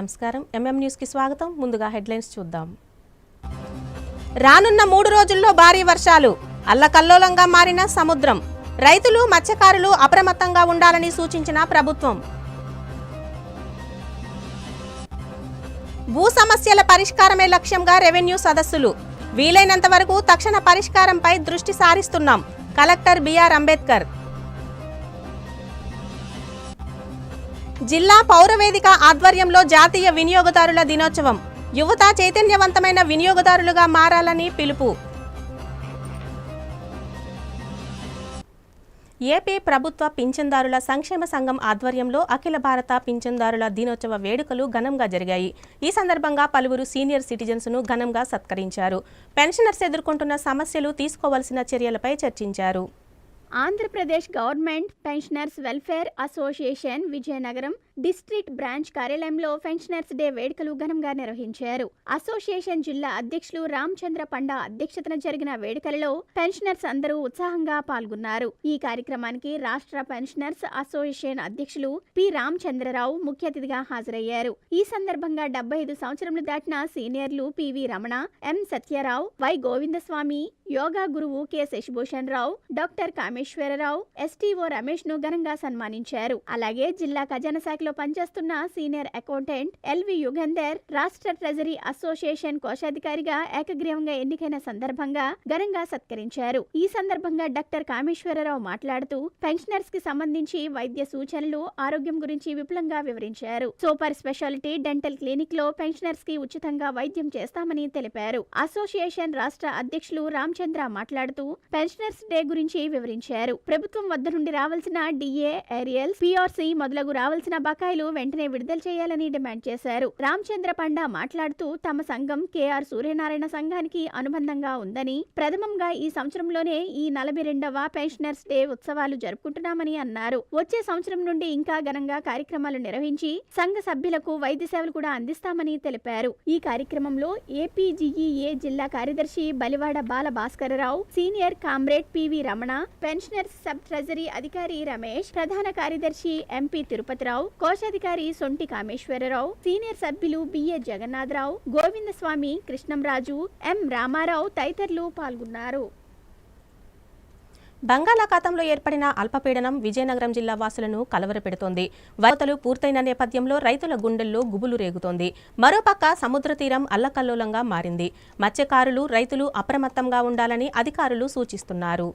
నమస్కారం. ఎంఎం న్యూస్కి స్వాగతం. ముందుగా హెడ్లైన్స్ చూద్దాం. రానున్న మూడు రోజుల్లో భారీ వర్షాలు అల్లకల్లోలంగా మారిన సముద్రం. రైతులు మత్స్యకారులు అప్రమత్తంగా ఉండాలని సూచించిన ప్రభుత్వం. భూ సమస్యల పరిష్కారమే లక్ష్యంగా రెవెన్యూ సదస్సులు. వీలైనంత వరకు తక్షణ పరిష్కారంపై దృష్టి సారిస్తున్నాం. Collector BR Ambedkar. జిల్లా పౌరవేదిక ఆధ్వర్యంలో జాతీయ వినియోగదారుల దినోత్సవం. యువత చైతన్యవంతమైన వినియోగదారులుగా మారాలని పిలుపు. ఏపీ ప్రభుత్వ పింఛన్దారుల సంక్షేమ సంఘం ఆధ్వర్యంలో అఖిల భారత పింఛన్దారుల దినోత్సవ వేడుకలు ఘనంగా జరిగాయి. ఈ సందర్భంగా పలువురు సీనియర్ సిటిజన్స్ను ఘనంగా సత్కరించారు. పెన్షనర్స్ ఎదుర్కొంటున్న సమస్యలు తీసుకోవాల్సిన చర్యలపై చర్చించారు. Andhra Pradesh government pensioners welfare association Vizianagaram district branch కార్యాలయంలో పెన్షనర్స్ డే వేడుకలు ఘనంగా నిర్వహించారు. అసోసియేషన్ జిల్లా అధ్యక్షులు రామచంద్ర పండా అధ్యక్షతన జరిగిన వేడుకలలో పెన్షనర్స్ అందరూ ఉత్సాహంగా పాల్గొన్నారు. ఈ కార్యక్రమానికి రాష్ట్ర పెన్షనర్స్ అసోసియేషన్ అధ్యక్షులు పి రామచంద్రరావు ముఖ్య అతిథిగా హాజరయ్యారు. ఈ సందర్భంగా డెబ్బై ఐదు సంవత్సరములు దాటిన సీనియర్లు PV Ramana M Satyarao Y Govindaswamy yoga గురువు K Shashibhushan Rao doctor Rameshwararao STO రమేష్ను ఘనంగా సన్మానించారు. అలాగే జిల్లా ఖజానా శాఖలో పనిచేస్తున్న సీనియర్ అకౌంటెంట్ ఎల్వి యుగంధర్ రాష్ట్ర ట్రెజరీ అసోసియేషన్ కోశాధికారిగా ఏకగ్రీవంగా ఎన్నికైన సందర్భంగా ఘనంగా సత్కరించారు. ఈ సందర్భంగా డాక్టర్ కామేశ్వరరావు మాట్లాడుతూ పెన్షనర్స్కి సంబంధించి వైద్య సూచనలు ఆరోగ్యం గురించి విపులంగా వివరించారు. సూపర్ స్పెషాలిటీ డెంటల్ క్లినిక్లో పెన్షనర్స్కి ఉచితంగా వైద్యం చేస్తామని తెలిపారు. అసోసియేషన్ రాష్ట్ర అధ్యక్షులు రామచంద్ర మాట్లాడుతూ పెన్షనర్స్ డే గురించి వివరించారు. ప్రభుత్వం వద్ద నుండి రావాల్సిన డిఏ ఏరియల్ పిఆర్సీ మొదలగు రావాల్సిన బకాయిలు వెంటనే విడుదల చేయాలని డిమాండ్ చేశారు. రామచంద్ర పండా మాట్లాడుతూ తమ సంఘం కేఆర్ సూర్యనారాయణ సంఘానికి అనుబంధంగా ఉందని ప్రథమంగా ఈ సంవత్సరంలోనే ఈ నలభై రెండవ పెన్షనర్స్ డే ఉత్సవాలు జరుపుకుంటున్నామని అన్నారు. వచ్చే సంవత్సరం నుండి ఇంకా ఘనంగా కార్యక్రమాలు నిర్వహించి సంఘ సభ్యులకు వైద్య సేవలు కూడా అందిస్తామని తెలిపారు. ఈ కార్యక్రమంలో ఏపీజీఈఏ జిల్లా కార్యదర్శి Balivada Bala Bhaskararao senior comrade PV Ramana pensioners sub treasury అధికారి రమేష్ ప్రధాన కార్యదర్శి ఎంపీ తిరుపతిరావు కోశాధికారి సొంటి కామేశ్వరరావు సీనియర్ సభ్యులు బిఏ జగన్నాథరావు గోవిందస్వామి కృష్ణంరాజు ఎం. రామారావు తదితరులు పాల్గొన్నారు. బంగాళాఖాతంలో ఏర్పడిన అల్పపీడనం విజయనగరం జిల్లా వాసులను కలవరపెడుతోంది. వరదలు పూర్తయిన నేపథ్యంలో రైతుల గుండెల్లో గుబులు రేగుతోంది. మరోపక్క సముద్ర తీరం అల్లకల్లోలంగా మారింది. మత్స్యకారులు రైతులు అప్రమత్తంగా ఉండాలని అధికారులు సూచిస్తున్నారు.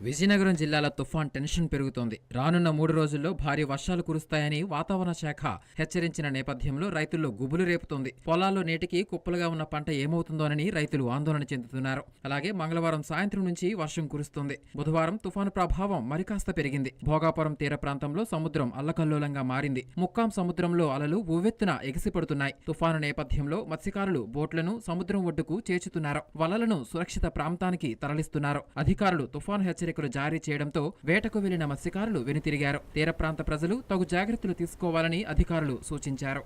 విజయనగరం జిల్లాలో తుఫాన్ టెన్షన్ పెరుగుతోంది. రానున్న మూడు రోజుల్లో భారీ వర్షాలు కురుస్తాయని వాతావరణ శాఖ హెచ్చరించిన నేపథ్యంలో రైతుల్లో గుబులు రేపుతోంది. పొలాల్లో నేటికి కుప్పలుగా ఉన్న పంట ఏమవుతుందోనని రైతులు ఆందోళన చెందుతున్నారు. అలాగే మంగళవారం సాయంత్రం నుంచి వర్షం కురుస్తుంది. బుధవారం తుఫాను ప్రభావం మరికాస్త పెరిగింది. భోగాపురం తీర ప్రాంతంలో సముద్రం అల్లకల్లోలంగా మారింది. ముక్కాం సముద్రంలో అలలు ఉవ్వెత్తున ఎగిసిపడుతున్నాయి. తుఫాను నేపథ్యంలో మత్స్యకారులు బోట్లను సముద్రం ఒడ్డుకు చేర్చుతున్నారు. వలలను సురక్షిత ప్రాంతానికి తరలిస్తున్నారు. అధికారులు తుఫాను హెచ్చరికలు జారీ చేయడంతో వేటకు వెళ్ళిన మత్స్యకారులు వెనుతిరిగారు. తీర ప్రాంత ప్రజలు తగు జాగ్రత్తలు తీసుకోవాలని అధికారులు సూచించారు.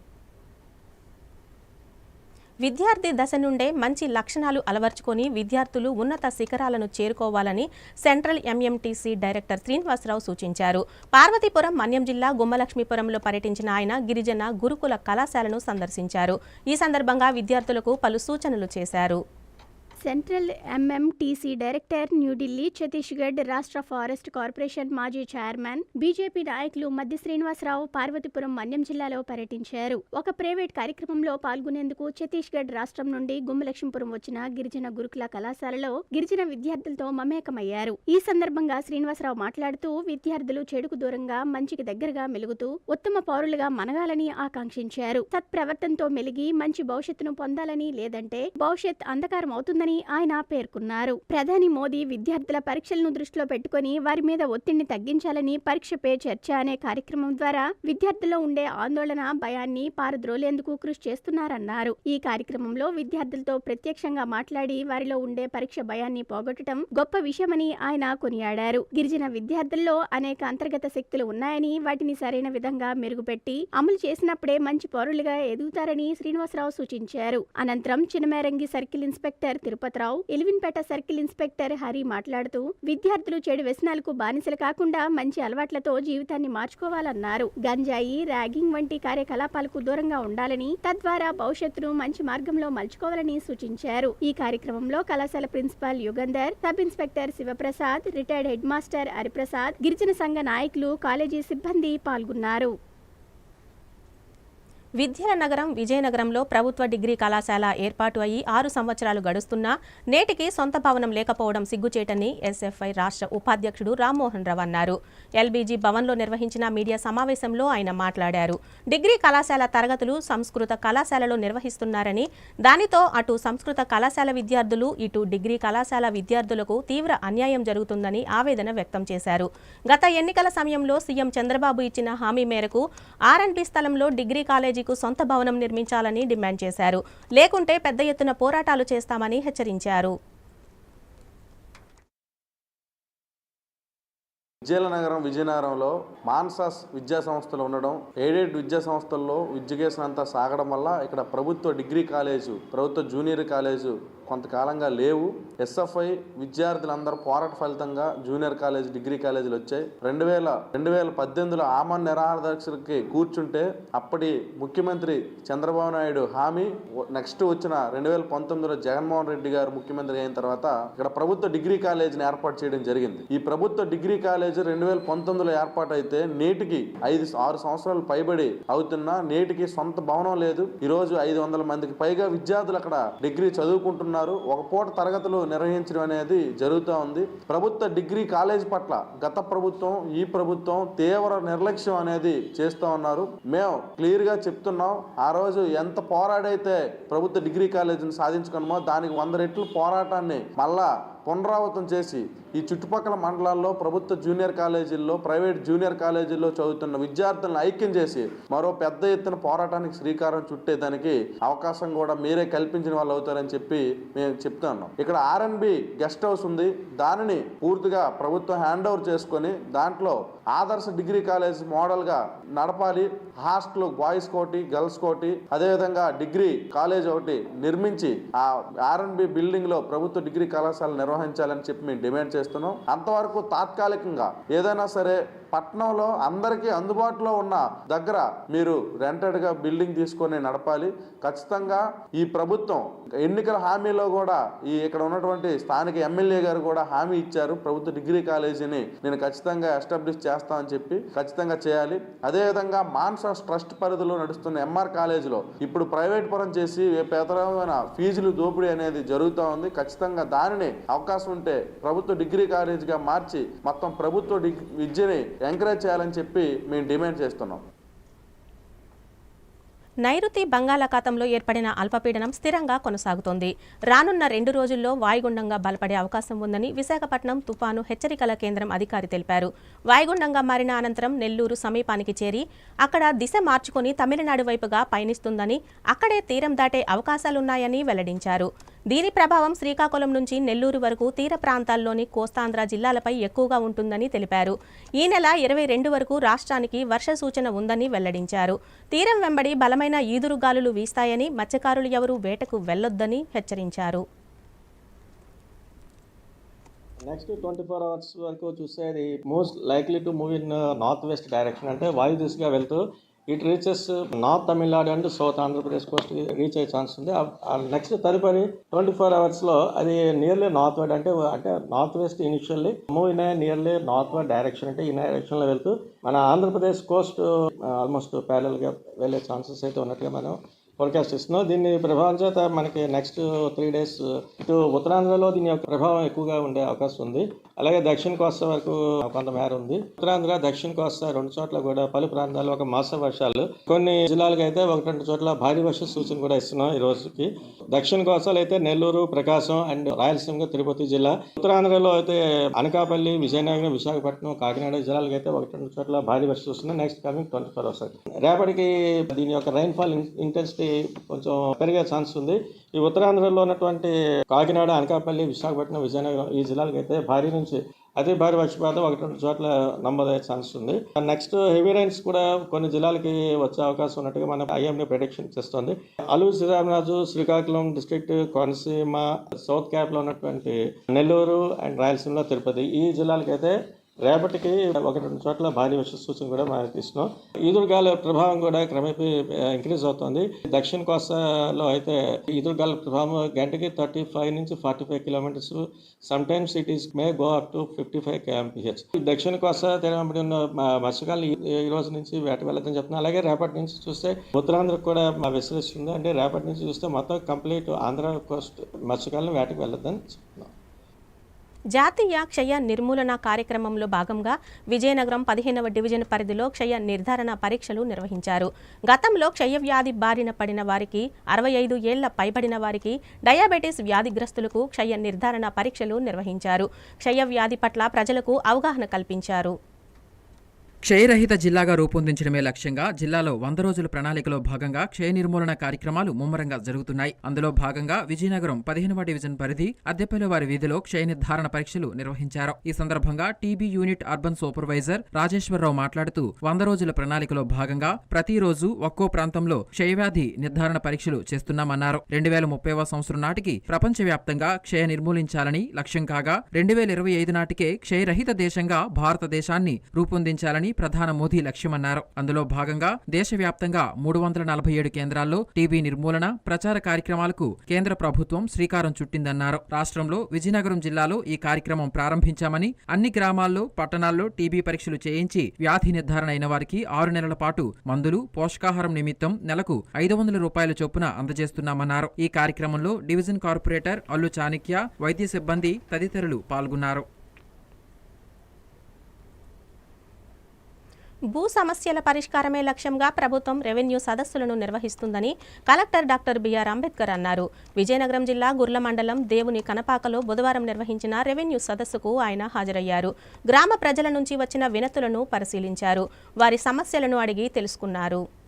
విద్యార్థి దశ నుండే మంచి లక్షణాలు అలవర్చుకొని విద్యార్థులు ఉన్నత శిఖరాలను చేరుకోవాలని సెంట్రల్ ఎంఎంటీసీ డైరెక్టర్ శ్రీనివాసరావు సూచించారు. పార్వతీపురం మన్యం జిల్లా గుమ్మలక్ష్మీపురంలో పర్యటించిన ఆయన గిరిజన గురుకుల కళాశాలను సందర్శించారు. ఈ సందర్భంగా విద్యార్థులకు పలు సూచనలు చేశారు. Central MMTC director New Delhi Chhattisgarh రాష్ట్ర ఫారెస్ట్ కార్పొరేషన్ మాజీ చైర్మన్ బీజేపీ నాయకులు మధ్య శ్రీనివాసరావు పార్వతీపురం మన్యం జిల్లాలో పర్యటించారు. ఒక ప్రైవేట్ కార్యక్రమంలో పాల్గొనేందుకు ఛత్తీస్గఢ్ రాష్ట్రం నుండి గుమ్మలక్ష్మీపురం వచ్చిన గిరిజన గురుకుల కళాశాలలో గిరిజన విద్యార్థులతో మమేకమయ్యారు. ఈ సందర్భంగా శ్రీనివాసరావు మాట్లాడుతూ విద్యార్థులు చెడుకు దూరంగా మంచికి దగ్గరగా మెలుగుతూ ఉత్తమ పౌరులుగా మనగాలని ఆకాంక్షించారు. సత్ప్రవర్తనతో మెలిగి మంచి భవిష్యత్తును పొందాలని లేదంటే భవిష్యత్ అంధకారం అవుతుందని ఆయన పేర్కొన్నారు. ప్రధాని మోదీ విద్యార్థుల పరీక్షలను దృష్టిలో పెట్టుకుని వారి మీద ఒత్తిడిని తగ్గించాలని పరీక్ష పే చర్చ అనే కార్యక్రమం ద్వారా విద్యార్థుల్లో ఉండే ఆందోళన భయాన్ని పారద్రోలేందుకు కృషి చేస్తున్నారన్నారు. ఈ కార్యక్రమంలో విద్యార్థులతో ప్రత్యక్షంగా మాట్లాడి వారిలో ఉండే పరీక్ష భయాన్ని పోగొట్టడం గొప్ప విషయమని ఆయన కొనియాడారు. గిరిజన విద్యార్థుల్లో అనేక అంతర్గత శక్తులు ఉన్నాయని వాటిని సరైన విధంగా మెరుగుపెట్టి అమలు చేసినప్పుడే మంచి పౌరులుగా ఎదుగుతారని శ్రీనివాసరావు సూచించారు. అనంతరం Chinamerangi circle inspector Tirupati Tirupatirao Elwinpeta circle inspector Hari మాట్లాడుతూ విద్యార్థులు చెడు వ్యసనాలకు బానిసలు కాకుండా మంచి అలవాట్లతో జీవితాన్ని మార్చుకోవాలన్నారు. గంజాయి ర్యాగింగ్ వంటి కార్యకలాపాలకు దూరంగా ఉండాలని తద్వారా భవిష్యత్తును మంచి మార్గంలో మలుచుకోవాలని సూచించారు. ఈ కార్యక్రమంలో కళాశాల principal Yugandhar sub inspector Sivaprasad retired head master Hariprasad గిరిజన సంఘ నాయకులు కాలేజీ సిబ్బంది పాల్గొన్నారు. విద్యల నగరం విజయనగరంలో ప్రభుత్వ డిగ్రీ కళాశాల ఏర్పాటు అయ్యి ఆరు సంవత్సరాలు గడుస్తున్నా నేటికి సొంత భవనం లేకపోవడం సిగ్గుచేటని ఎస్ఎఫ్ఐ రాష్ట్ర ఉపాధ్యక్షుడు రామ్మోహన్ రావు అన్నారు. ఎల్బీజీ భవన్లో నిర్వహించిన మీడియా సమావేశంలో ఆయన మాట్లాడారు. డిగ్రీ కళాశాల తరగతులు సంస్కృత కళాశాలలో నిర్వహిస్తున్నారని దానితో అటు సంస్కృత కళాశాల విద్యార్థులు ఇటు డిగ్రీ కళాశాల విద్యార్థులకు తీవ్ర అన్యాయం జరుగుతుందని ఆవేదన వ్యక్తం చేశారు. గత ఎన్నికల సమయంలో సీఎం చంద్రబాబు ఇచ్చిన హామీ మేరకు ఆర్ స్థలంలో డిగ్రీ కాలేజీ కాలేజీకు సొంత భవనం నిర్మించాలని డిమాండ్ చేశారు. లేకుంటే పెద్ద ఎత్తున పోరాటాలు చేస్తామని హెచ్చరించారు. విజయనగరం విజయనగరంలో మాన్సాస్ విద్యా సంస్థలు ఉండడం ఎయిడెడ్ విద్యా సంస్థల్లో ఎడ్యుకేషన్ అంతా సాగడం వల్ల ఇక్కడ ప్రభుత్వ డిగ్రీ కాలేజు ప్రభుత్వ జూనియర్ కాలేజు కొంతకాలంగా లేవు. ఎస్ఎఫ్ఐ విద్యార్థులందరూ పోరాట ఫలితంగా జూనియర్ కాలేజ్ డిగ్రీ కాలేజీలు వచ్చాయి. రెండు వేల రెండు వేల పద్దెనిమిదిలో ఆమన్ నిరాదర్శకి కూర్చుంటే అప్పటి ముఖ్యమంత్రి చంద్రబాబు నాయుడు హామీ నెక్స్ట్ వచ్చిన రెండు వేల పంతొమ్మిదిలో జగన్మోహన్ రెడ్డి గారు ముఖ్యమంత్రి అయిన తర్వాత ఇక్కడ ప్రభుత్వ డిగ్రీ కాలేజీని ఏర్పాటు చేయడం జరిగింది. ఈ ప్రభుత్వ డిగ్రీ కాలేజ్ రెండు వేల పంతొమ్మిదిలో ఏర్పాటైతే నేటికి ఐదు ఆరు సంవత్సరాలు పైబడి అవుతున్నా నేటికి సొంత భవనం లేదు. ఈరోజు ఐదు వందల మందికి పైగా విద్యార్థులు అక్కడ డిగ్రీ చదువుకుంటున్నారు. ఒక పూట తరగతులు నిర్వహించడం అనేది జరుగుతూ ఉంది. ప్రభుత్వ డిగ్రీ కాలేజ్ పట్ల గత ప్రభుత్వం ఈ ప్రభుత్వం తీవ్ర నిర్లక్ష్యం అనేది చేస్తూ ఉన్నారు. మేము క్లియర్గా చెప్తున్నాం ఆ రోజు ఎంత పోరాడైతే ప్రభుత్వ డిగ్రీ కాలేజీని సాధించుకున్నామో దానికి వంద రెట్లు పోరాటాన్ని మళ్ళా పునరావృతం చేసి ఈ చుట్టుపక్కల మండలాల్లో ప్రభుత్వ జూనియర్ కాలేజీల్లో ప్రైవేట్ జూనియర్ కాలేజీల్లో చదువుతున్న విద్యార్థులను ఐక్యం చేసి మరో పెద్ద ఎత్తున పోరాటానికి శ్రీకారం చుట్టేదానికి అవకాశం కూడా మీరే కల్పించిన వాళ్ళు అవుతారని చెప్పి మేము చెప్తాను ఇక్కడ ఆర్ఎన్బి గెస్ట్ హౌస్ ఉంది. దానిని పూర్తిగా ప్రభుత్వం హ్యాండ్ ఓవర్ చేసుకొని దాంట్లో ఆదర్శ డిగ్రీ కాలేజ్ మోడల్గా నడపాలి. హాస్టల్ బాయ్స్ కోటి గర్ల్స్ కోటి అదేవిధంగా డిగ్రీ కాలేజ్ ఒకటి నిర్మించి ఆ ఆర్ఎన్బి బిల్డింగ్లో ప్రభుత్వ డిగ్రీ కళాశాల నిర్వహించాలని చెప్పి మేము డిమాండ్ చేస్తున్నాం. అంతవరకు తాత్కాలికంగా ఏదైనా సరే పట్టణంలో అందరికీ అందుబాటులో ఉన్న దగ్గర మీరు రెంటెడ్గా బిల్డింగ్ తీసుకొని నడపాలి. ఖచ్చితంగా ఈ ప్రభుత్వం ఎన్నికల హామీలో కూడా ఈ ఇక్కడ ఉన్నటువంటి స్థానిక ఎమ్మెల్యే గారు కూడా హామీ ఇచ్చారు. ప్రభుత్వ డిగ్రీ కాలేజీని నేను ఖచ్చితంగా ఎస్టాబ్లిష్ చేస్తామని చెప్పి ఖచ్చితంగా చేయాలి. అదేవిధంగా మాన్సాస్ ట్రస్ట్ పరిధిలో నడుస్తున్న ఎంఆర్ కాలేజీలో ఇప్పుడు ప్రైవేట్ పరం చేసి పేదరమైన ఫీజులు దోపిడీ అనేది జరుగుతూ ఉంది. ఖచ్చితంగా దానిని అవకాశం ఉంటే ప్రభుత్వ డిగ్రీ కాలేజీగా మార్చి మొత్తం ప్రభుత్వ విద్యని ఎంకరేజ్ చేయాలని చెప్పి మేము డిమాండ్ చేస్తున్నాం. నైరుతి బంగాళాఖాతంలో ఏర్పడిన అల్పపీడనం స్థిరంగా కొనసాగుతోంది. రానున్న రెండు రోజుల్లో వాయుగుండంగా బలపడే అవకాశం ఉందని విశాఖపట్నం తుపాను హెచ్చరికల కేంద్రం అధికారి తెలిపారు. వాయుగుండంగా మారిన అనంతరం నెల్లూరు సమీపానికి చేరి అక్కడ దిశ మార్చుకుని తమిళనాడు వైపుగా పయనిస్తుందని అక్కడే తీరం దాటే అవకాశాలున్నాయని వెల్లడించారు. దీని ప్రభావం శ్రీకాకుళం నుంచి నెల్లూరు వరకు తీర ప్రాంతాల్లోని కోస్తాంధ్ర జిల్లాలపై ఎక్కువగా ఉంటుందని తెలిపారు. ఈ నెల ఇరవై రెండు వరకు రాష్ట్రానికి వర్ష సూచన ఉందని వెల్లడించారు. తీరం వెంబడి బలమైన ఈదురుగాలులు వీస్తాయని మత్స్యకారులు ఎవరూ వేటకు వెళ్ళొద్దని హెచ్చరించారు. నెక్స్ట్ ట్వంటీ ఫోర్ అవర్స్ వరకు చూస్తే అది most likely to move in north west direction అంటే వాయు దిశగా వెళ్తూ it reaches north Tamil Nadu and south Andhra Pradesh coast reach అయ్యే ఛాన్స్ ఉంది. నెక్స్ట్ తదుపరి ట్వంటీ ఫోర్ అవర్స్లో అది నియర్లీ నార్త్ వర్డ్ అంటే అంటే north west initially move in nearly north ward direction అంటే ఈ డైరెక్షన్లో వెళ్తూ మన ఆంధ్రప్రదేశ్ కోస్ట్ ఆల్మోస్ట్ ప్యారల్గా వెళ్ళే ఛాన్సెస్ అయితే ఉన్నట్టుగా మనం ఫోర్కాస్ట్ ఇస్తున్నాం. దీన్ని ప్రభావం చేత మనకి నెక్స్ట్ త్రీ డేస్ ఇటు ఉత్తరాంధ్రలో దీని యొక్క ప్రభావం ఎక్కువగా ఉండే అవకాశం ఉంది. అలాగే దక్షిణ కోస్తా వరకు కొంత మేర ఉంది. ఉత్తరాంధ్ర దక్షిణ కోస్తా రెండు చోట్ల కూడా పలు ప్రాంతాల్లో ఒక మాస వర్షాలు. కొన్ని జిల్లాలకు అయితే ఒకటి రెండు చోట్ల భారీ వర్ష సూచన కూడా ఇస్తున్నాం ఈ రోజుకి. దక్షిణ కోస్తాలో అయితే నెల్లూరు ప్రకాశం అండ్ రాయలసీమ తిరుపతి జిల్లా. ఉత్తరాంధ్రలో అయితే అనకాపల్లి విజయనగరం విశాఖపట్నం కాకినాడ జిల్లాలకు అయితే ఒకటి రెండు చోట్ల భారీ వర్ష వస్తుంది next coming twenty four hours రేపటికి దీని యొక్క రైన్ఫాల్ ఇంటెన్సిటీ కొంచెం పెరిగే ఛాన్స్ ఉంది. ఈ ఉత్తరాంధ్రలో ఉన్నటువంటి కాకినాడ అనకాపల్లి విశాఖపట్నం విజయనగరం ఈ జిల్లాలకు అయితే భారీ నుంచి అతి భారీ వర్షపాతం ఒకటి రెండు చోట్ల నమోదయ్యే ఛాన్స్ ఉంది. నెక్స్ట్ హెవీ రైన్స్ కూడా కొన్ని జిల్లాలకి వచ్చే అవకాశం ఉన్నట్టుగా మన ఐఎండీ ప్రొడిక్షన్ చేస్తుంది. అల్లూరు శ్రీరామరాజు శ్రీకాకుళం డిస్ట్రిక్ట్ కోనసీమ సౌత్ క్యాప్లో ఉన్నటువంటి నెల్లూరు అండ్ రాయలసీమలో తిరుపతి ఈ జిల్లాలకైతే రేపటికి ఒకటి రెండు చోట్ల భారీ వర్ష సూచన కూడా మనకి ఇస్తున్నాం ఈదురుగాల ప్రభావం కూడా క్రమేపీ ఇంక్రీజ్ అవుతుంది. దక్షిణ కోస్తాలో అయితే ఈదురుగాల ప్రభావం గంటకి థర్టీ ఫైవ్ నుంచి forty five kilometres. Some times cities may go up to fifty five KMPH దక్షిణ కోస్తా తెలంగాణ ఉన్న మ- ఈ రోజు నుంచి వేట వెళ్ళదని చెప్తున్నాను అలాగే రేపటి నుంచి చూస్తే ఉత్తరాంధ్రకు కూడా మా విశ్లేషిస్తుంది. అంటే రేపటి నుంచి చూస్తే మొత్తం కంప్లీట్ ఆంధ్ర కోస్ట్ మత్స్యకారులు వేటకు వెళ్ళొద్దని చెప్తున్నాం. జాతీయ క్షయ నిర్మూలన కార్యక్రమంలో భాగంగా విజయనగరం పదిహేనవ డివిజన్ పరిధిలో క్షయ నిర్ధారణ పరీక్షలు నిర్వహించారు. గతంలో క్షయ వ్యాధి బారిన పడిన వారికి అరవై ఐదు ఏళ్ళ పైబడిన వారికి డయాబెటీస్ వ్యాధిగ్రస్తులకు క్షయ నిర్ధారణ పరీక్షలు నిర్వహించారు. క్షయ వ్యాధి పట్ల ప్రజలకు అవగాహన కల్పించారు. క్షయరహిత జిల్లాగా రూపొందించడమే లక్ష్యంగా జిల్లాలో వంద రోజుల ప్రణాళికలో భాగంగా క్షయ నిర్మూలన కార్యక్రమాలు ముమ్మరంగా జరుగుతున్నాయి. అందులో భాగంగా విజయనగరం పదిహేనవ డివిజన్ పరిధి అద్దెపల్లి వారి వీధిలో క్షయ నిర్ధారణ పరీక్షలు నిర్వహించారు. ఈ సందర్భంగా TB unit urban supervisor Rajeswararao మాట్లాడుతూ వంద రోజుల ప్రణాళికలో భాగంగా ప్రతిరోజు ఒక్కో ప్రాంతంలో క్షయవ్యాధి నిర్ధారణ పరీక్షలు చేస్తున్నామన్నారు. రెండు వేల ముప్పైవ సంవత్సరం నాటికి ప్రపంచవ్యాప్తంగా క్షయ నిర్మూలించాలని లక్ష్యం కాగా రెండు వేల ఇరవై ఐదు నాటికే క్షయరహిత దేశంగా భారతదేశాన్ని రూపొందించాలని ప్రధాన మోదీ లక్ష్యమన్నారు. అందులో భాగంగా దేశవ్యాప్తంగా మూడు వందల నలభై ఏడు కేంద్రాల్లో టీబీ నిర్మూలన ప్రచార కార్యక్రమాలకు కేంద్ర ప్రభుత్వం శ్రీకారం చుట్టిందన్నారు. రాష్ట్రంలో విజయనగరం జిల్లాలో ఈ కార్యక్రమం ప్రారంభించామని అన్ని గ్రామాల్లో పట్టణాల్లో టీబీ పరీక్షలు చేయించి వ్యాధి నిర్ధారణ అయిన వారికి ఆరు నెలల పాటు మందులు పోషకాహారం నిమిత్తం నెలకు ఐదు వందల రూపాయల చొప్పున అందజేస్తున్నామన్నారు. ఈ కార్యక్రమంలో డివిజన్ కార్పొరేటర్ అల్లు చాణిక్య వైద్య సిబ్బంది తదితరులు పాల్గొన్నారు. భూ సమస్యల పరిష్కారమే లక్ష్యంగా ప్రభుత్వం రెవెన్యూ సదస్సులను నిర్వహిస్తుందని కలెక్టర్ డాక్టర్ బిఆర్ అంబేద్కర్ అన్నారు. విజయనగరం జిల్లా గుర్ల మండలం దేవుని కనపాకలో బుధవారం నిర్వహించిన రెవెన్యూ సదస్సుకు ఆయన హాజరయ్యారు. గ్రామ ప్రజల నుంచి వచ్చిన వినతులను పరిశీలించారు. వారి సమస్యలను అడిగి తెలుసుకున్నారు.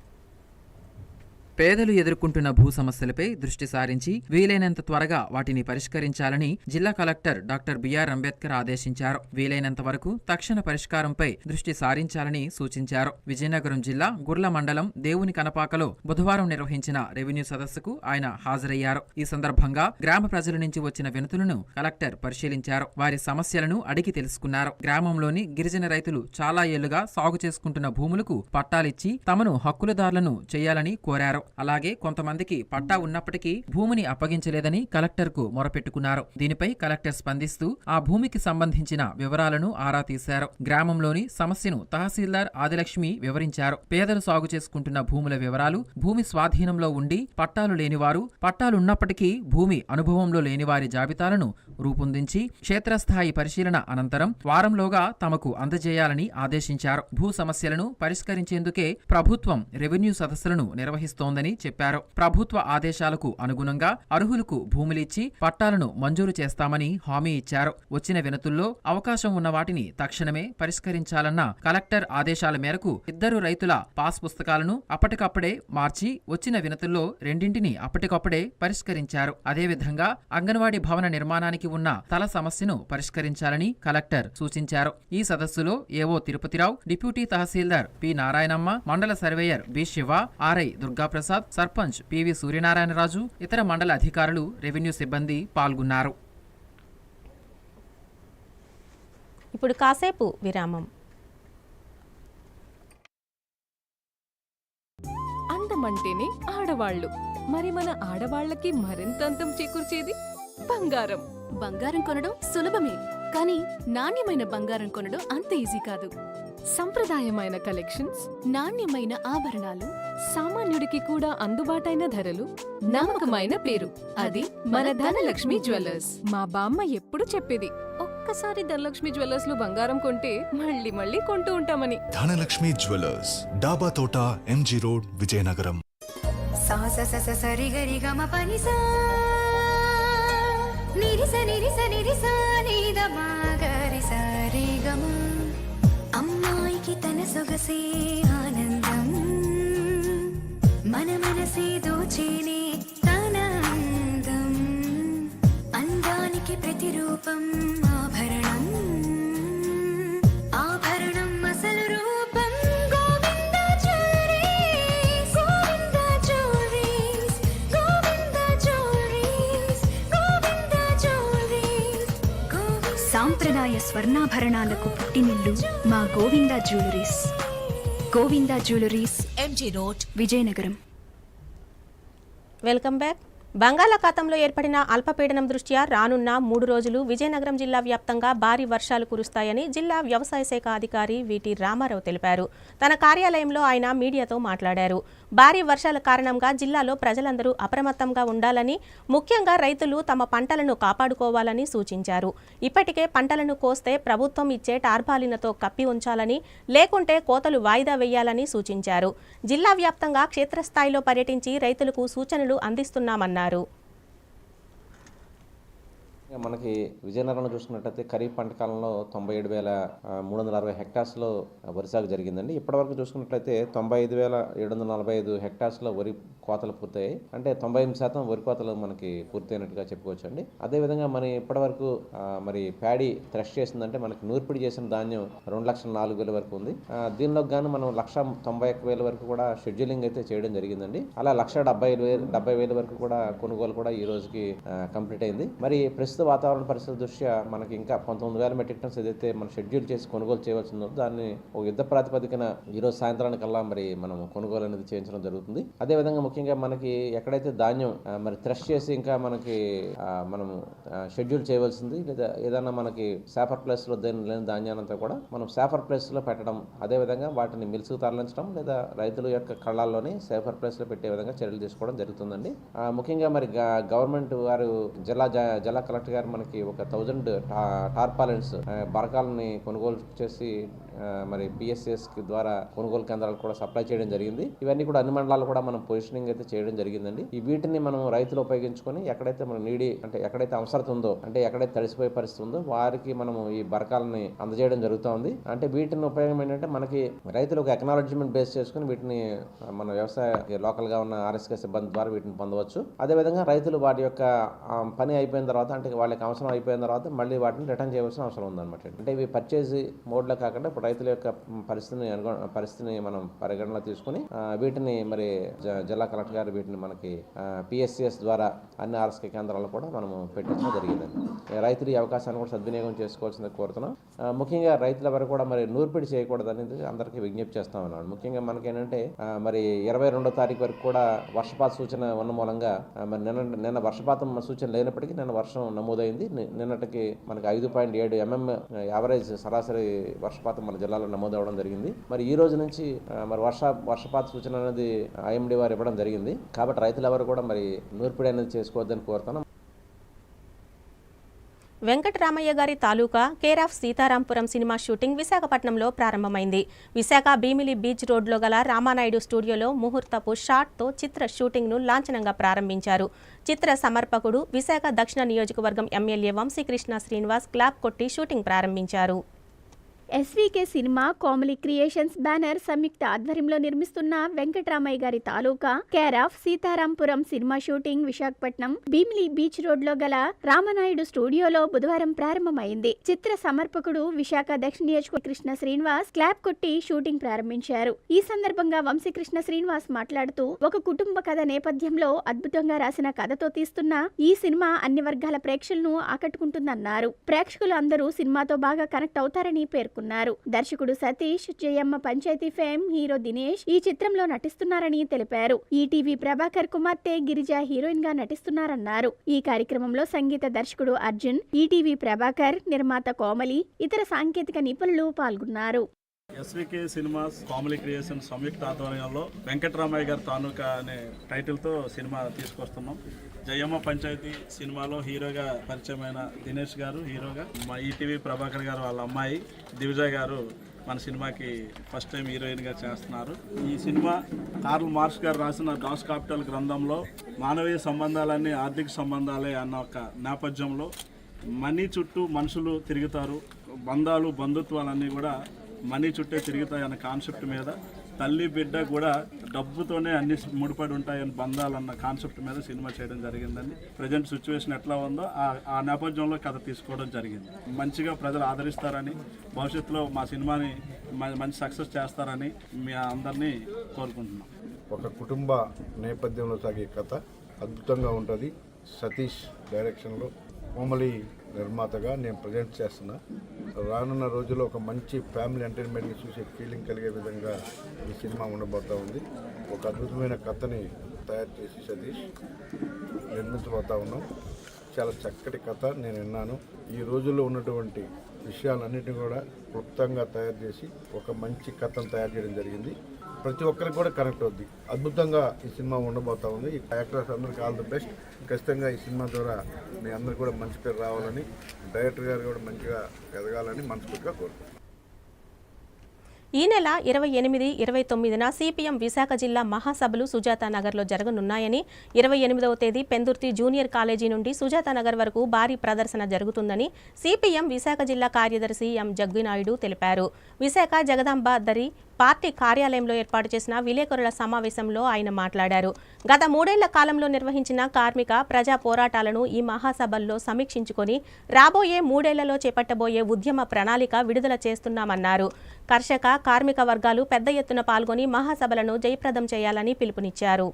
పేదలు ఎదుర్కొంటున్న భూ సమస్యలపై దృష్టి సారించి వీలైనంత త్వరగా వాటిని పరిష్కరించాలని జిల్లా కలెక్టర్ డాక్టర్ బిఆర్ అంబేద్కర్ ఆదేశించారు. వీలైనంత వరకు తక్షణ పరిష్కారంపై దృష్టి సారించాలని సూచించారు. విజయనగరం జిల్లా గుర్ల మండలం దేవుని కనపాకలో బుధవారం నిర్వహించిన రెవెన్యూ సదస్సుకు ఆయన హాజరయ్యారు. ఈ సందర్భంగా గ్రామ ప్రజల నుంచి వచ్చిన వినతులను కలెక్టర్ పరిశీలించారు. వారి సమస్యలను అడిగి తెలుసుకున్నారు. గ్రామంలోని గిరిజన రైతులు చాలా ఏళ్ళుగా సాగు చేసుకుంటున్న భూములకు పట్టాలిచ్చి తమను హక్కులదారులను చేయాలని కోరారు. అలాగే కొంతమందికి పట్టా ఉన్నప్పటికీ భూమిని అప్పగించలేదని కలెక్టర్కు మొరపెట్టుకున్నారు. దీనిపై కలెక్టర్ స్పందిస్తూ ఆ భూమికి సంబంధించిన వివరాలను ఆరా తీశారు. గ్రామంలోని సమస్యను తహసీల్దార్ ఆదిలక్ష్మి వివరించారు. పేదలు సాగు చేసుకుంటున్న భూముల వివరాలు భూమి స్వాధీనంలో ఉండి పట్టాలు లేనివారు పట్టాలున్నప్పటికీ భూమి అనుభవంలో లేని వారి జాబితాలను రూపొందించి క్షేత్రస్థాయి పరిశీలన అనంతరం వారంలోగా తమకు అందజేయాలని ఆదేశించారు. భూ సమస్యలను పరిష్కరించేందుకే ప్రభుత్వం రెవెన్యూ సదస్సులను నిర్వహిస్తోంది. నిర్వహిస్తోందని చెప్పారు. ప్రభుత్వ ఆదేశాలకు అనుగుణంగా అర్హులకు భూములిచ్చి పట్టాలను మంజూరు చేస్తామని హామీ ఇచ్చారు. వచ్చిన వినతుల్లో అవకాశం ఉన్న వాటిని తక్షణమే పరిష్కరించాలన్న కలెక్టర్ ఆదేశాల మేరకు ఇద్దరు రైతుల పాస్ పుస్తకాలను అప్పటికప్పుడే మార్చి వచ్చిన వినతుల్లో రెండింటిని అప్పటికప్పుడే పరిష్కరించారు. అదేవిధంగా అంగన్వాడీ భవన నిర్మాణానికి ఉన్న తల సమస్యను పరిష్కరించాలని కలెక్టర్ సూచించారు. ఈ సదస్సులో ఏవో తిరుపతిరావు డిప్యూటీ తహసీల్దార్ పి. నారాయణమ్మ మండల surveyor B. Siva RI Durgaprasad sarpanch PV Suryanarayanaraju ఇతర మండల అధికారులు రెవెన్యూ సిబ్బంది పాల్గొన్నారు. ఇప్పుడు కాసేపు విరామం. అందం అంటేనే ఆడవాళ్ళు. మరి మన ఆడవాళ్ళకి మరింత అందం చేకూర్చేది? బంగారం. బంగారం కొనడం సులభమే కానీ నాణ్యమైన బంగారం కొనడం అంత ఈజీ కాదు. సంప్రదాయమైన కలెక్షన్స్ నాణ్యమైన ఆభరణాలు సామాన్యుడికి కూడా అందుబాటైన ధరలు నమ్మకమైన పేరు. అది మన ధనలక్ష్మి జ్యువెలర్స్. మా బామ్మ ఎప్పుడు చెప్పేది ఒక్కసారి ధనలక్ష్మి జ్యువెలర్స్లో బంగారం కొంటే మళ్ళీ మళ్ళీ కొంటూ ఉంటామని. Dhanalakshmi jewellers Daba Thota MG road Vizianagaram. సా స స స సరి గరి అమ్మాయికి తన సొగసే ఆనందం. మన మనసే దోచేనే తన అందం అందానికి ప్రతిరూపం ఆభరణం ఆభరణం. స్వర్ణాభరణాలకు పుట్టినిల్లు మా Govinda jewelleries. Govinda jewelleries MG road Vizianagaram. Welcome back బంగాళాఖాతంలో ఏర్పడిన అల్పపీడనం దృష్ట్యా రానున్న మూడు రోజులు విజయనగరం జిల్లా వ్యాప్తంగా భారీ వర్షాలు కురుస్తాయని జిల్లా వ్యవసాయ శాఖ అధికారి విటి రామారావు తెలిపారు. తన కార్యాలయంలో ఆయన మీడియాతో మాట్లాడారు. భారీ వర్షాల కారణంగా జిల్లాలో ప్రజలందరూ అప్రమత్తంగా ఉండాలని ముఖ్యంగా రైతులు తమ పంటలను కాపాడుకోవాలని సూచించారు. ఇప్పటికే పంటలను కోస్తే ప్రభుత్వం ఇచ్చే టార్పాలినతో కప్పి ఉంచాలని లేకుంటే కోతలు వాయిదా వేయాలని సూచించారు. జిల్లా వ్యాప్తంగా క్షేత్రస్థాయిలో పర్యటించి రైతులకు సూచనలు అందిస్తున్నామన్నారు. మనకి విజయనగరంలో చూసుకున్నట్టయితే ఖరీఫ్ పంట కాలంలో తొంభై ఏడు వేల మూడు వందల అరవై హెక్టార్స్లో వరి సాగు జరిగిందండి. ఇప్పటివరకు చూసుకున్నట్లయితే తొంభై ఐదు వేల ఏడు వందల నలభై ఐదు హెక్టార్స్లో వరి కోతలు పూర్తయ్యాయి. అంటే తొంభై ఎనిమిది శాతం వరి కోతలు మనకి పూర్తయినట్టుగా చెప్పుకోవచ్చు అండి అదేవిధంగా మరి ఇప్పటివరకు మరి ప్యాడీ థ్రెష్ చేసిందంటే మనకి నూర్పిడి చేసిన ధాన్యం రెండు లక్షల నాలుగు వేల వరకు ఉంది. దీనిలో గాను మనం లక్ష తొంభై ఒక్క వేల వరకు కూడా షెడ్యూలింగ్ అయితే చేయడం జరిగిందండి. అలా లక్ష డెబ్బై వేలు డెబ్బై వేల వరకు కూడా కొనుగోలు కూడా ఈ రోజుకి కంప్లీట్ అయింది. మరి ప్రస్తుతం వాతావరణ పరిస్థితుల దృష్ట్యా మనకి ఇంకా పంతొమ్మిది వేల మెట్రిక్ టన్స్ ఏదైతే మనం షెడ్యూల్ చేసి కొనుగోలు చేయవలసి ఉందో దాన్ని ఒక యుద్ధ ప్రాతిపదికన ఈరోజు సాయంత్రానికల్లా మరి మనం కొనుగోలు అనేది చేయించడం జరుగుతుంది. అదేవిధంగా ముఖ్యంగా మనకి ఎక్కడైతే ధాన్యం మరి థ్రెష్ చేసి ఇంకా మనకి మనం షెడ్యూల్ చేయవలసింది లేదా ఏదైనా మనకి సేఫర్ ప్లేస్లో దేని లేని ధాన్యానంతా కూడా మనం సేఫర్ ప్లేస్లో పెట్టడం అదేవిధంగా వాటిని మిల్స్కి తరలించడం లేదా రైతుల యొక్క కళ్ళాల్లోనే సేఫర్ ప్లేస్లో పెట్టే విధంగా చర్యలు తీసుకోవడం జరుగుతుందండి. ముఖ్యంగా మరి గ- గవర్నమెంట్ వారు జిల్లా జిల్లా కలెక్టర్ గారు మనకి ఒక థౌజండ్ టార్పాలెన్స్ బరకాలని కొనుగోలు చేసి మరి పిఎస్ఎస్కి ద్వారా కొనుగోలు కేంద్రాలు కూడా సప్లై చేయడం జరిగింది. ఇవన్నీ కూడా అన్ని మండలాలు కూడా మనం పొజిషనింగ్ అయితే చేయడం జరిగిందండి. ఈ వీటిని మనం రైతులు ఉపయోగించుకొని ఎక్కడైతే మనం నీడి అంటే ఎక్కడైతే అవసరత ఉందో అంటే ఎక్కడైతే తడిసిపోయే పరిస్థితి ఉందో వారికి మనం ఈ బరకాలని అందజేయడం జరుగుతోంది. అంటే వీటిని ఉపయోగం ఏంటంటే మనకి రైతులు ఒక ఎకనాలజీమెంట్ బేస్ చేసుకుని వీటిని మన వ్యవసాయ లోకల్గా ఉన్న ఆర్ఎస్కే సిబ్బంది ద్వారా వీటిని పొందవచ్చు. అదేవిధంగా రైతులు వాటి యొక్క పని అయిపోయిన తర్వాత అంటే వాళ్ళకి అవసరం అయిపోయిన తర్వాత మళ్ళీ వాటిని రిటర్న్ చేయవలసిన అవసరం ఉందన్నమాట అంటే ఇవి పర్చేజ్ మోడ్లో కాకుండా రైతుల యొక్క పరిస్థితిని పరిస్థితిని మనం పరిగణన తీసుకుని వీటిని మరి జ- జిల్లా కలెక్టర్ గారు వీటిని మనకి పిఎస్సిఎస్ ద్వారా అన్ని ఆర్ఎస్కే కేంద్రాలు కూడా మనము పెట్టించడం జరిగిందండి రైతులు ఈ అవకాశాన్ని కూడా సద్వినియోగం చేసుకోవాల్సింది కోరుతున్నాం. ముఖ్యంగా రైతుల వరకు కూడా మరి నూర్పిడి చేయకూడదు అనేది అందరికీ విజ్ఞప్తి చేస్తా ఉన్నాను. ముఖ్యంగా మనకేంటంటే మరి ఇరవై రెండో తారీఖు వరకు కూడా వర్షపాత సూచన ఉన్న మూలంగా మరి నిన్న నిన్న వర్షపాతం సూచన లేనప్పటికీ నిన్న వర్షం నమోదైంది. నిన్నటికి మనకి ఐదు పాయింట్ ఏడు ఎంఎం యావరేజ్ సరాసరి వర్షపాతం మన జిల్లాలో నమోదవడం జరిగింది. మరి ఈ రోజు నుంచి మరి వర్ష వర్షపాత సూచన అనేది ఐఎండి వారు ఇవ్వడం జరిగింది. కాబట్టి రైతులు ఎవరు కూడా మరి నూర్పిడి అనేది చేసుకోవద్దని కోరుతున్నాం. వెంకటరామయ్య గారి తాలూకా care of Sitarampuram cinema shooting విశాఖపట్నంలో ప్రారంభమైంది. విశాఖ భీమిలి బీచ్ రోడ్లో గల రామానాయుడు స్టూడియోలో ముహూర్తపు షాట్తో చిత్ర షూటింగ్ను లాంఛనంగా ప్రారంభించారు. చిత్ర సమర్పకుడు విశాఖ దక్షిణ నియోజకవర్గం ఎమ్మెల్యే వంశీకృష్ణ శ్రీనివాస్ క్లాప్ కొట్టి షూటింగ్ ప్రారంభించారు. SVK cinema Komali creations banner సంయుక్త ఆధ్వర్యంలో నిర్మిస్తున్న వెంకటరామయ్య గారి తాలూకా care of Sitarampuram cinema shooting Visakhapatnam Bheemili beach రోడ్లో గల రామనాయుడు స్టూడియోలో బుధవారం ప్రారంభమైంది. చిత్ర సమర్పకుడు విశాఖ దక్షిణ నియోజకవర్గ కృష్ణ శ్రీనివాస్ క్లాప్ కొట్టి షూటింగ్ ప్రారంభించారు. ఈ సందర్భంగా వంశీకృష్ణ శ్రీనివాస్ మాట్లాడుతూ ఒక కుటుంబ కథ నేపథ్యంలో అద్భుతంగా రాసిన కథతో తీస్తున్న ఈ సినిమా అన్ని వర్గాల ప్రేక్షకులను ఆకట్టుకుంటుందన్నారు. ప్రేక్షకులు అందరూ సినిమాతో బాగా కనెక్ట్ అవుతారని పేర్కొన్నారు. దర్శకుడు సతీష్ జయమ్మ పంచాయతీ ఫేమ్ హీరో దినేష్ ఈ చిత్రంలో నటిస్తున్నారని తెలిపారు. ఈటీవీ ప్రభాకర్ కుమార్తె గిరిజ హీరోయిన్గా నటిస్తున్నారన్నారు. ఈ కార్యక్రమంలో సంగీత దర్శకుడు అర్జున్ ఈటీవీ ప్రభాకర్ నిర్మాత కోమలి ఇతర సాంకేతిక నిపుణులు పాల్గొన్నారు. ఎస్వికే సినిమాస్ కామెడీ క్రియేషన్ సంయుక్త ఆధ్వర్యంలో వెంకటరామయ్య గారి తాలూకా అనే టైటిల్తో సినిమా తీసుకొస్తున్నాం. జయమ్మ పంచాయతీ సినిమాలో హీరోగా పరిచయమైన దినేష్ గారు హీరోగా మా ఈటీవీ ప్రభాకర్ గారు వాళ్ళ అమ్మాయి దివిజ గారు మన సినిమాకి ఫస్ట్ టైం హీరోయిన్గా చేస్తున్నారు. ఈ సినిమా కార్ల్ మార్క్స్ గారు రాసిన డాస్ కాపిటల్ గ్రంథంలో మానవీయ సంబంధాలన్నీ ఆర్థిక సంబంధాలే అన్న ఒక నేపథ్యంలో మనీ చుట్టూ మనుషులు తిరుగుతారు బంధాలు బంధుత్వాలన్నీ కూడా మనీ చుట్టే తిరుగుతాయి అన్న కాన్సెప్ట్ మీద తల్లి బిడ్డ కూడా డబ్బుతోనే అన్ని ముడిపడి ఉంటాయని బంధాలన్న కాన్సెప్ట్ మీద సినిమా చేయడం జరిగిందండి. ప్రజెంట్ సిచ్యువేషన్ ఎట్లా ఉందో ఆ ఆ నేపథ్యంలో కథ తీసుకోవడం జరిగింది. మంచిగా ప్రజలు ఆదరిస్తారని భవిష్యత్తులో మా సినిమాని మంచి సక్సెస్ చేస్తారని మీ అందరినీ కోరుకుంటున్నాం. ఒక కుటుంబ నేపథ్యంలో సాగే కథ అద్భుతంగా ఉంటుంది. సతీష్ డైరెక్షన్లో మమ్మల్ని నిర్మాతగా నేను ప్రజెంట్ చేస్తున్నా. రానున్న రోజుల్లో ఒక మంచి ఫ్యామిలీ ఎంటర్టైన్మెంట్ని చూసే ఫీలింగ్ కలిగే విధంగా ఈ సినిమా ఉండబోతా ఉంది. ఒక అద్భుతమైన కథని తయారు చేసి సతీష్ నిర్మించబోతా ఉన్నాం. చాలా చక్కటి కథ నేను విన్నాను. ఈ రోజుల్లో ఉన్నటువంటి విషయాలన్నిటిని కూడా క్లుప్తంగా తయారు చేసి ఒక మంచి కథను తయారు చేయడం జరిగింది. ప్రతి ఒక్కరికి కూడా కనెక్ట్ అవుద్ది. అద్భుతంగా ఈ సినిమా ఉండబోతా ఉంది. ఈ యాక్టర్స్ అందరికీ ఆల్ ది బెస్ట్. ఖచ్చితంగా ఈ సినిమా ద్వారా మీ అందరికీ కూడా మంచి పేరు రావాలని డైరెక్టర్ గారు కూడా మంచిగా ఎదగాలని మనస్ఫూర్తిగా కోరుకుంటున్నాను. ఈ నెల ఇరవై ఎనిమిది ఇరవై తొమ్మిదిన సిపిఎం విశాఖ జిల్లా మహాసభలు సుజాత నగర్లో జరగనున్నాయని ఇరవై ఎనిమిదవ తేదీ పెందుర్తి జూనియర్ కాలేజీ నుండి సుజాత నగర్ వరకు భారీ ప్రదర్శన జరుగుతుందని సిపిఎం విశాఖ జిల్లా కార్యదర్శి ఎం జగ్గినాయుడు తెలిపారు. విశాఖ జగదాంబ దరి పార్టీ కార్యాలయంలో ఏర్పాటు చేసిన విలేకరుల సమావేశంలో ఆయన మాట్లాడారు. గత మూడేళ్ళ కాలంలో నిర్వహించిన కార్మిక ప్రజా పోరాటాలను ఈ మహాసభల్లో సమీక్షించుకొని రాబోయే మూడేళ్ళలో చేపట్టబోయే ఉద్యమ ప్రణాళిక విడుదల చేస్తున్నామన్నారు. కర్షక కార్మిక వర్గాలు పెద్ద ఎత్తున పాల్గొని మహాసభలను జయప్రదం చేయాలని పిలుపునిచ్చారు.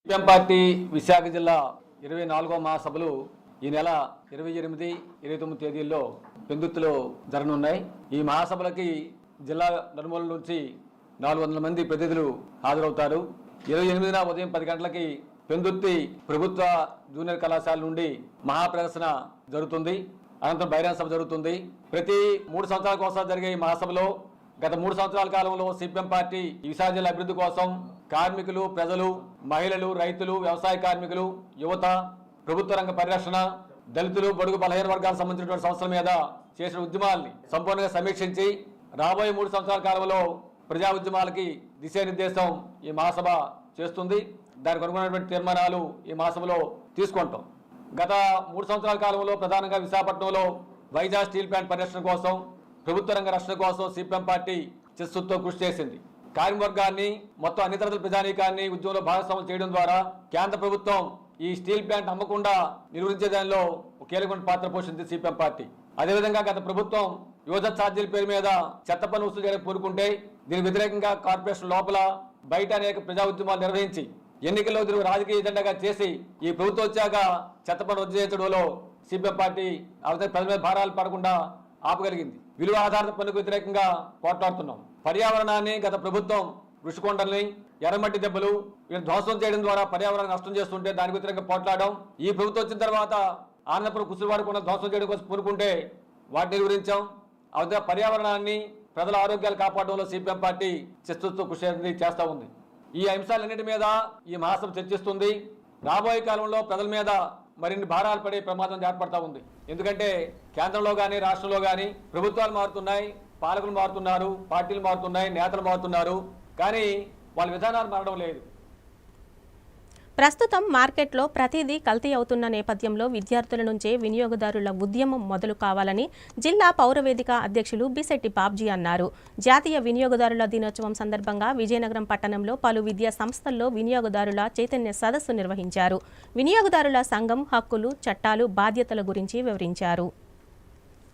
సిపిఎం పార్టీ విశాఖ జిల్లా ఇరవై నాలుగో మహాసభలు ఈ నెల ఇరవై ఎనిమిది ఇరవై తొమ్మిది తేదీల్లో పెందుత్తులో జరగనున్నాయి. ఈ మహాసభలకి జిల్లా నర్మూల నుంచి నాలుగు వందల మంది ప్రతినిధులు హాజరవుతారు. ఇరవై ఎనిమిదిన ఉదయం పది గంటలకి పెందుత్తి ప్రభుత్వ జూనియర్ కళాశాల నుండి మహాప్రదర్శన జరుగుతుంది. అనంతరం బహిరంగ సభ జరుగుతుంది. ప్రతి మూడు సంవత్సరాల కోసం జరిగే ఈ మహాసభలో గత మూడు సంవత్సరాల కాలంలో సిపిఎం పార్టీ విశాఖ జిల్లా అభివృద్ధి కోసం కార్మికులు ప్రజలు మహిళలు రైతులు వ్యవసాయ కార్మికులు యువత ప్రభుత్వ రంగ పరిరక్షణ దళితులు బడుగు బలహీన వర్గాలకు సంబంధించినటువంటి సంస్థల మీద చేసిన ఉద్యమాల్ని సంపూర్ణంగా సమీక్షించి రాబోయే మూడు సంవత్సరాల కాలంలో ప్రజా ఉద్యమాలకి దిశానిర్దేశం ఈ మహాసభ చేస్తుంది. దానికి అనుగుణమైనటువంటి తీర్మానాలు ఈ మహాసభలో తీసుకుంటాం. గత మూడు సంవత్సరాల కాలంలో ప్రధానంగా విశాఖపట్నంలో వైజాగ్ స్టీల్ ప్లాంట్ పరిరక్షణ కోసం ప్రభుత్వ రంగ రక్షణ కోసం సిపిఎం పార్టీ చిత్తశుద్ధితో కృషి చేసింది. కార్మికవర్గాన్ని మొత్తం అన్ని తరగతుల ప్రజానీకాన్ని ఉద్యమంలో భాగస్వామ్యం చేయడం ద్వారా కేంద్ర ప్రభుత్వం ఈ స్టీల్ ప్లాంట్ అమ్మకుండా నిర్వహించే దానిలో ఒక కీలకమైన పాత్ర పోషించింది సిపిఎం పార్టీ. అదేవిధంగా గత ప్రభుత్వం యువత ఛార్జీల పేరు మీద చెత్త పని వసూలు చేయడానికి కోరుకుంటే దీనికి వ్యతిరేకంగా కార్పొరేషన్ లోపల బయట అనేక ప్రజా ఉద్యమాలు నిర్వహించి ఎన్నికల్లో తిరుగు రాజకీయ ఎజెండాగా చేసి ఈ ప్రభుత్వం వచ్చాక చెత్త పన్ను రద్దు చేయించడంలో సిపిఎం పార్టీ అవతల ప్రజల భారాలు పడకుండా ఆపగలిగింది. విలువ ఆధారిత పన్నుకు వ్యతిరేకంగా పోట్లాడుతున్నాం. పర్యావరణాన్ని గత ప్రభుత్వం ఋషికొండల్ని ఎర్రమట్టి దెబ్బలు వీళ్ళు ధ్వంసం చేయడం ద్వారా పర్యావరణాన్ని నష్టం చేస్తుంటే దానికి వ్యతిరేకంగా పోట్లాడడం ఈ ప్రభుత్వం వచ్చిన తర్వాత ఆనందపురం కూడా ధ్వంసం చేయడం కోసం పూనుకుంటే వాటిని గురించాం అవతల పర్యావరణాన్ని ప్రజల ఆరోగ్యాలు కాపాడడంలో సిపిఎం పార్టీ చిత్తూరుతో కృషి చేస్తూ ఉంది. ఈ అంశాలన్నిటి మీద ఈ మహాసభ చర్చిస్తుంది. రాబోయే కాలంలో ప్రజల మీద మరిన్ని భారాలు పడే ప్రమాదం ఏర్పడతా ఉంది. ఎందుకంటే కేంద్రంలో కానీ రాష్ట్రంలో కానీ ప్రభుత్వాలు మారుతున్నాయి పాలకులు మారుతున్నారు పార్టీలు మారుతున్నాయి నేతలు మారుతున్నారు. కానీ వాళ్ళ విధానాలు మారడం లేదు. ప్రస్తుతం మార్కెట్లో ప్రతిదీ కల్తీ అవుతున్న నేపథ్యంలో విద్యార్థుల నుంచే వినియోగదారుల ఉద్యమం మొదలు కావాలని జిల్లా పౌరవేదిక అధ్యక్షులు బిశెట్టి బాబ్జీ అన్నారు. జాతీయ వినియోగదారుల దినోత్సవం సందర్భంగా విజయనగరం పట్టణంలో పలు విద్యా సంస్థల్లో వినియోగదారుల చైతన్య సదస్సు నిర్వహించారు. వినియోగదారుల సంఘం హక్కులు చట్టాలు బాధ్యతల గురించి వివరించారు.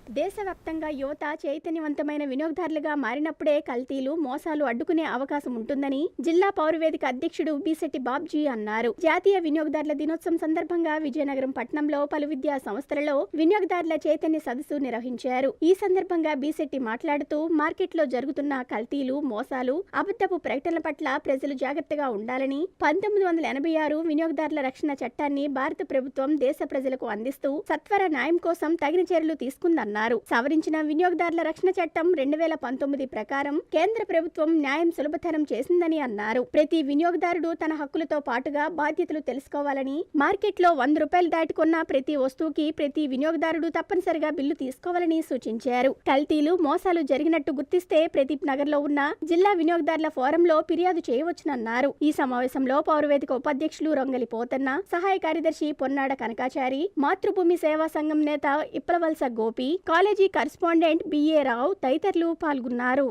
దేశవ్యాప్తంగా యువత చైతన్యవంతమైన వినియోగదారులుగా మారినప్పుడే కల్తీలు మోసాలు అడ్డుకునే అవకాశం ఉంటుందని జిల్లా పౌరవేదిక అధ్యక్షుడు బీసెట్టి బాబ్జీ అన్నారు. జాతీయ వినియోగదారుల దినోత్సవం సందర్భంగా విజయనగరం పట్టణంలో పలు విద్యా సంస్థలలో వినియోగదారుల చైతన్య సదస్సు నిర్వహించారు. ఈ సందర్భంగా బీసెట్టి మాట్లాడుతూ మార్కెట్లో జరుగుతున్న కల్తీలు మోసాలు అబద్ధపు ప్రకటనల పట్ల ప్రజలు జాగ్రత్తగా ఉండాలని పంతొమ్మిది వందల ఎనభై ఆరు వినియోగదారుల రక్షణ చట్టాన్ని భారత ప్రభుత్వం దేశ ప్రజలకు అందిస్తూ సత్వర న్యాయం కోసం తగిన చర్యలు తీసుకుందన్నారు. అన్నారు. సవరించిన వినియోగదారుల రక్షణ చట్టం రెండు వేల పంతొమ్మిది ప్రకారం కేంద్ర ప్రభుత్వం న్యాయం సులభతరం చేసిందని అన్నారు. ప్రతి వినియోగదారుడు తన హక్కులతో పాటుగా బాధ్యతలు తెలుసుకోవాలని మార్కెట్లో వంద రూపాయలు దాటుకున్న ప్రతి వస్తువుకి ప్రతి వినియోగదారుడు తప్పనిసరిగా బిల్లు తీసుకోవాలని సూచించారు. కల్తీలు మోసాలు జరిగినట్టు గుర్తిస్తే ప్రదీప్ నగర్లో ఉన్న జిల్లా వినియోగదారుల ఫోరంలో ఫిర్యాదు చేయవచ్చునన్నారు. ఈ సమావేశంలో పౌరవేదిక ఉపాధ్యక్షులు రొంగలి పోతన్న సహాయ కార్యదర్శి పొన్నాడ కనకాచారి మాతృభూమి సేవా సంఘం నేత Ippalavalasa Gopi college correspondent BA Rao తదితరులు పాల్గొన్నారు.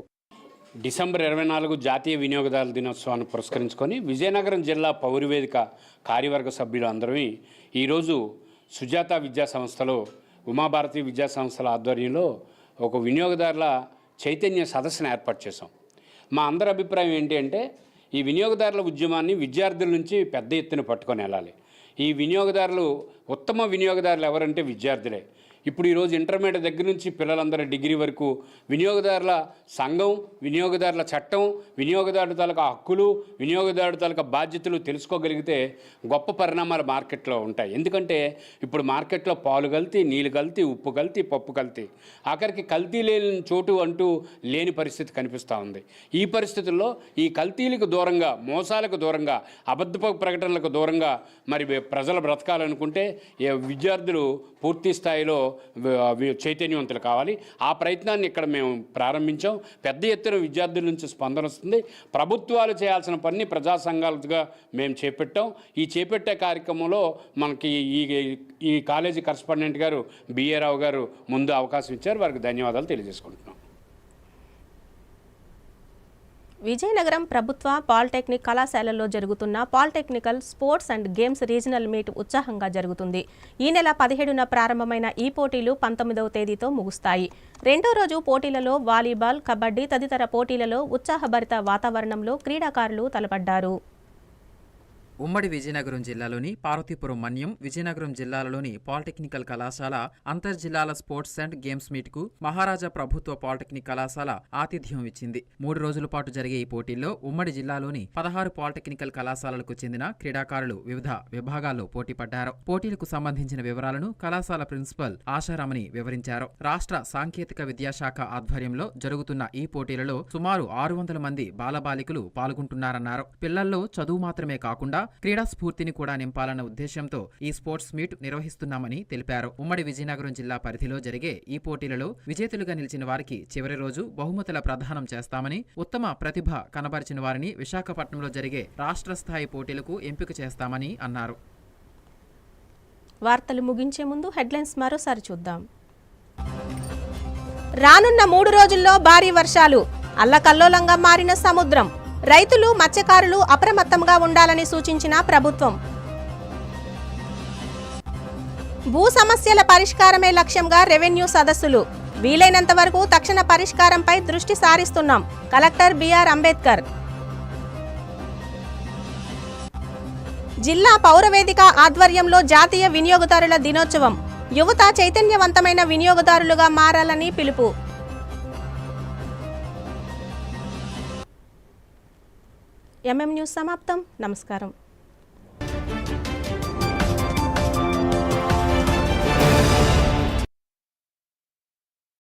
డిసెంబర్ ఇరవై నాలుగు జాతీయ వినియోగదారుల దినోత్సవాన్ని పురస్కరించుకొని విజయనగరం జిల్లా పౌరవేదిక కార్యవర్గ సభ్యులు అందరూ ఈరోజు సుజాత విద్యా సంస్థలో ఉమాభారతి విద్యా సంస్థల ఆధ్వర్యంలో ఒక వినియోగదారుల చైతన్య సదస్సును ఏర్పాటు చేశాం. మా అందరి అభిప్రాయం ఏంటి అంటే ఈ వినియోగదారుల ఉద్యమాన్ని విద్యార్థుల నుంచి పెద్ద ఎత్తున పట్టుకొని వెళ్ళాలి. ఈ వినియోగదారులు ఉత్తమ వినియోగదారులు ఎవరంటే విద్యార్థులే. ఇప్పుడు ఈరోజు ఇంటర్మీడియట్ దగ్గర నుంచి పిల్లలందరూ డిగ్రీ వరకు వినియోగదారుల సంఘం వినియోగదారుల చట్టం వినియోగదారుల తాలూకా హక్కులు వినియోగదారుల తాలూకా బాధ్యతలు తెలుసుకోగలిగితే గొప్ప పరిణామాలు మార్కెట్లో ఉంటాయి. ఎందుకంటే ఇప్పుడు మార్కెట్లో పాలు కల్తీ నీళ్ళు కల్తీ ఉప్పు కల్తీ పప్పు కల్తీ. ఆఖరికి కల్తీ లేని చోటు అంటూ లేని పరిస్థితి కనిపిస్తూ ఉంది. ఈ పరిస్థితుల్లో ఈ కల్తీలకు దూరంగా మోసాలకు దూరంగా అబద్ధపు ప్రకటనలకు దూరంగా మరి ప్రజలు బ్రతకాలనుకుంటే విద్యార్థులు పూర్తి స్థాయిలో చైతన్యవంతులు కావాలి. ఆ ప్రయత్నాన్ని ఇక్కడ మేము ప్రారంభించాం. పెద్ద ఎత్తున విద్యార్థుల నుంచి స్పందన వస్తుంది. ప్రభుత్వాలు చేయాల్సిన పని ప్రజా సంఘాలుగా మేము చేపట్టాం. ఈ చేపట్టే కార్యక్రమంలో మనకి ఈ ఈ college correspondent garu BA Rao garu ముందు అవకాశం ఇచ్చారు. వారికి ధన్యవాదాలు తెలియజేసుకుంటున్నాం. విజయనగరం ప్రభుత్వ పాలిటెక్నిక్ కళాశాలల్లో జరుగుతున్న polytechnical sports and games regional meet ఉత్సాహంగా జరుగుతుంది. ఈ నెల పదిహేడున ప్రారంభమైన ఈ పోటీలు పంతొమ్మిదవ తేదీతో ముగుస్తాయి. రెండో రోజు పోటీలలో వాలీబాల్ కబడ్డీ తదితర పోటీలలో ఉత్సాహభరిత వాతావరణంలో క్రీడాకారులు తలపడ్డారు. ఉమ్మడి విజయనగరం జిల్లాలోని పార్వతీపురం మన్యం విజయనగరం జిల్లాలలోని పాలిటెక్నికల్ కళాశాల అంతర్జిల్లాల స్పోర్ట్స్ అండ్ గేమ్స్ మీట్కు మహారాజా ప్రభుత్వ పాలిటెక్నిక్ కళాశాల ఆతిథ్యం ఇచ్చింది. మూడు రోజుల పాటు జరిగే ఈ పోటీల్లో ఉమ్మడి జిల్లాలోని పదహారు పాలిటెక్నికల్ కళాశాలలకు చెందిన క్రీడాకారులు వివిధ విభాగాల్లో పోటీ పడ్డారు. పోటీలకు సంబంధించిన వివరాలను కళాశాల ప్రిన్సిపల్ ఆశారామని వివరించారు. రాష్ట్ర సాంకేతిక విద్యాశాఖ ఆధ్వర్యంలో జరుగుతున్న ఈ పోటీలలో సుమారు ఆరు వందల మంది బాలబాలికలు పాల్గొంటున్నారన్నారు. పిల్లల్లో చదువు మాత్రమే కాకుండా క్రీడా స్ఫూర్తిని కూడా నింపాలన్న ఉద్దేశంతో ఈ స్పోర్ట్స్ మీట్ నిర్వహిస్తున్నామని తెలిపారు. ఉమ్మడి విజయనగరం జిల్లా పరిధిలో జరిగే ఈ పోటీలలో విజేతలుగా నిలిచిన వారికి చివరి రోజు బహుమతుల ప్రదానం చేస్తామని ఉత్తమ ప్రతిభ కనబరిచిన వారిని విశాఖపట్నంలో జరిగే రాష్ట్ర స్థాయి పోటీలకు ఎంపిక చేస్తామని అన్నారు. వార్తలు ముగించే ముందు హెడ్లైన్స్ మరోసారి చూద్దాం. రానున్న మూడు రోజుల్లో భారీ వర్షాలు అల్లకల్లోలంగా మారిన సముద్రం. రైతులు మత్స్యకారులు అప్రమత్తంగా ఉండాలని సూచించిన ప్రభుత్వం. భూ సమస్యల పరిష్కారమే లక్ష్యంగా రెవెన్యూ సదస్సులు. వీలైనంత వరకు తక్షణ పరిష్కారంపై దృష్టి సారిస్తున్నాం కలెక్టర్ బిఆర్ అంబేద్కర్. జిల్లా పౌరవేదిక ఆధ్వర్యంలో జాతీయ వినియోగదారుల దినోత్సవం. యువత చైతన్యవంతమైన వినియోగదారులుగా మారాలని పిలుపు. ఎంఎం న్యూస్ సమాప్తం. నమస్కారం.